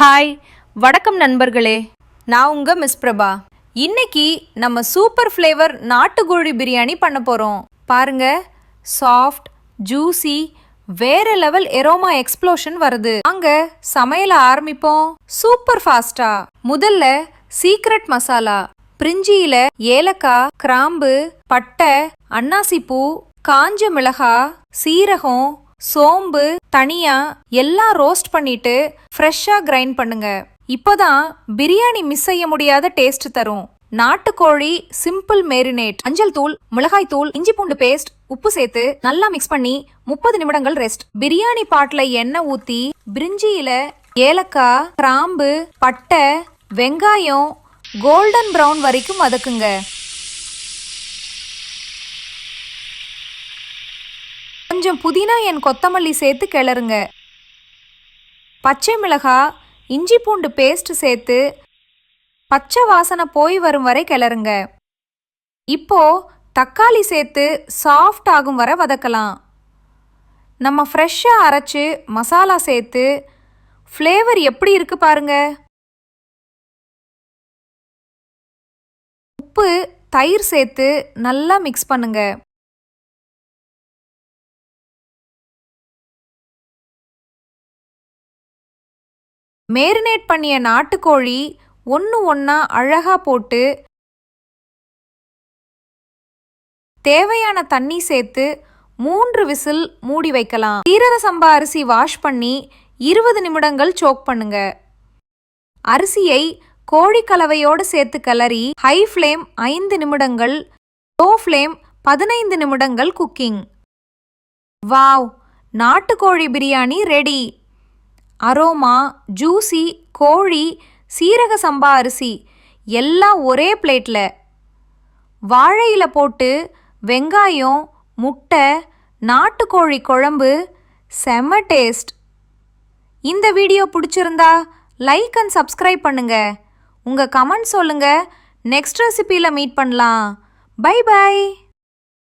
Hi வணக்கம் நண்பர்களே. நான் உங்கள் மிஸ் பிரபா. இன்னைக்கு நம்ம சூப்பர் ஃப்ளேவர் நாட்டுக்கோழி பிரியாணி பண்ண போகிறோம் பாருங்க சாஃப்ட் ஜூசி வேற லெவல் எரோமா எக்ஸ்ப்ளோஷன் வருது. அங்க சமையல ஆரம்பிப்போம். சூப்பர் ஃபாஸ்டா முதல்ல சீக்ரெட் மசாலா பிரிஞ்சியில ஏலக்காய் கிராம்பு பட்டை அன்னாசிப்பூ காஞ்ச மிளகா சீரகம் சோம்பு தனியா எல்லாம் ரோஸ்ட் பண்ணிட்டு ஃப்ரெஷ்ஷாக கிரைண்ட் பண்ணுங்க. இப்போதான் பிரியாணி மிஸ் செய்ய முடியாத டேஸ்ட் தரும். நாட்டுக்கோழி சிம்பிள் மேரினேட் அஞ்சல் தூள் மிளகாய் தூள் இஞ்சி பூண்டு பேஸ்ட் உப்பு சேர்த்து நல்லா மிக்ஸ் பண்ணி முப்பது நிமிடங்கள் ரெஸ்ட் பிரியாணி பாட்டில் எண்ணெய் ஊத்தி பிரிஞ்சியில ஏலக்காய் கிராம்பு பட்டை வெங்காயம் கோல்டன் ப்ரௌன் வரைக்கும் வதக்குங்க. கொஞ்சம் புதினா என் கொத்தமல்லி சேர்த்து கிளறுங்க. பச்சை மிளகா இஞ்சி பூண்டு பேஸ்ட் சேர்த்து பச்சை வாசனை போய் வரும் வரை கிளறுங்க. இப்போ தக்காளி சேர்த்து சாஃப்ட் ஆகும் வரை வதக்கலாம். நம்ம ஃப்ரெஷ்ஷாக அரைச்சு மசாலா சேர்த்து ஃப்ளேவர் எப்படி இருக்கு பாருங்க. உப்பு தயிர் சேர்த்து நல்லா மிக்ஸ் பண்ணுங்க. மேரினேட் பண்ணிய நாட்டுக்கோழி ஒன்று ஒன்றா அழகா போட்டு தேவையான தண்ணி சேர்த்து மூன்று விசில் மூடி வைக்கலாம். சீரக சம்பா அரிசி வாஷ் பண்ணி இருபது நிமிடங்கள் சோக் பண்ணுங்க. அரிசியை கோழி கலவையோடு சேர்த்து கிளறி ஹை ஃப்ளேம் ஐந்து நிமிடங்கள் லோ ஃப்ளேம் பதினைந்து நிமிடங்கள் குக்கிங் வாவ்! நாட்டுக்கோழி பிரியாணி ரெடி அரோமா ஜூசி கோழி சீரக சம்பா அரிசி எல்லாம் ஒரே பிளேட்டில் வாழையில் போட்டு வெங்காயம் முட்டை நாட்டுக்கோழி குழம்பு செம்ம டேஸ்ட். இந்த வீடியோ பிடிச்சிருந்தா லைக் அண்ட் சப்ஸ்கிரைப் பண்ணுங்க. உங்கள் கமெண்ட் சொல்லுங்கள் நெக்ஸ்ட் ரெசிபியில் மீட் பண்ணலாம். Bye bye.